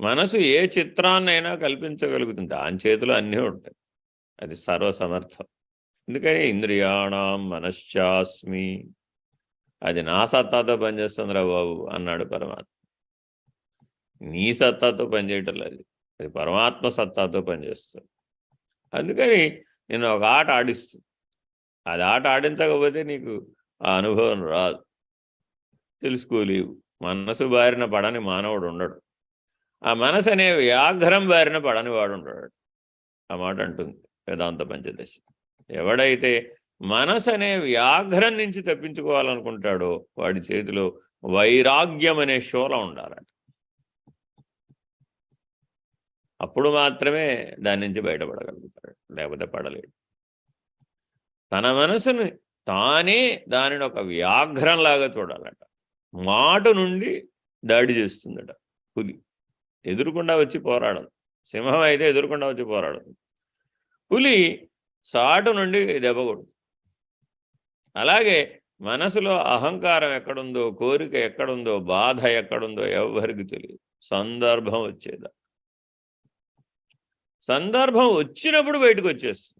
మనసు ఏ చిత్రాన్నైనా కల్పించగలుగుతుంది. దాని చేతిలో అన్నీ ఉంటాయి. అది సర్వసమర్థం. అందుకని ఇంద్రియాణం మనశ్చాస్మి. అది నా సత్తాతో పనిచేస్తుందిరా బాబు అన్నాడు పరమాత్మ. నీ సత్తాతో పనిచేయటం లేదు. అది పరమాత్మ సత్తాతో పనిచేస్తుంది. అందుకని నేను ఒక ఆట ఆడిస్తుంది. అది ఆట ఆడించకపోతే నీకు ఆ అనుభవం రాదు. తెలుసుకోలేవు. మనసు బారిన పడని మానవుడు ఉండడు. ఆ మనసు అనే వ్యాఘ్రం బారిన పడని వాడు ఉంటాడు ఆ మాట అంటుంది వేదాంత పంచదశ. ఎవడైతే మనసు అనే వ్యాఘ్రం నుంచి తప్పించుకోవాలనుకుంటాడో వాడి చేతిలో వైరాగ్యం అనే షోల ఉండాలట. అప్పుడు మాత్రమే దాని నుంచి బయటపడగలుగుతాడు లేకపోతే పడలేడు. తన మనసుని తానే దానిని ఒక వ్యాఘ్రంలాగా చూడాలట. మాట నుండి దాడి చేస్తుందట. పులి. ఎదురుకుండా వచ్చి పోరాడదు సింహం అయితే ఎదురుకుండా వచ్చి పోరాడదు పులి సాటు నుండి దెబ్బ కొడుతుంది. అలాగే మనసులో అహంకారం ఎక్కడుందో కోరిక ఎక్కడుందో బాధ ఎక్కడుందో ఎవరికి తెలియదు. సందర్భం వచ్చేదా? సందర్భం వచ్చినప్పుడు బయటకు వచ్చేస్తుంది.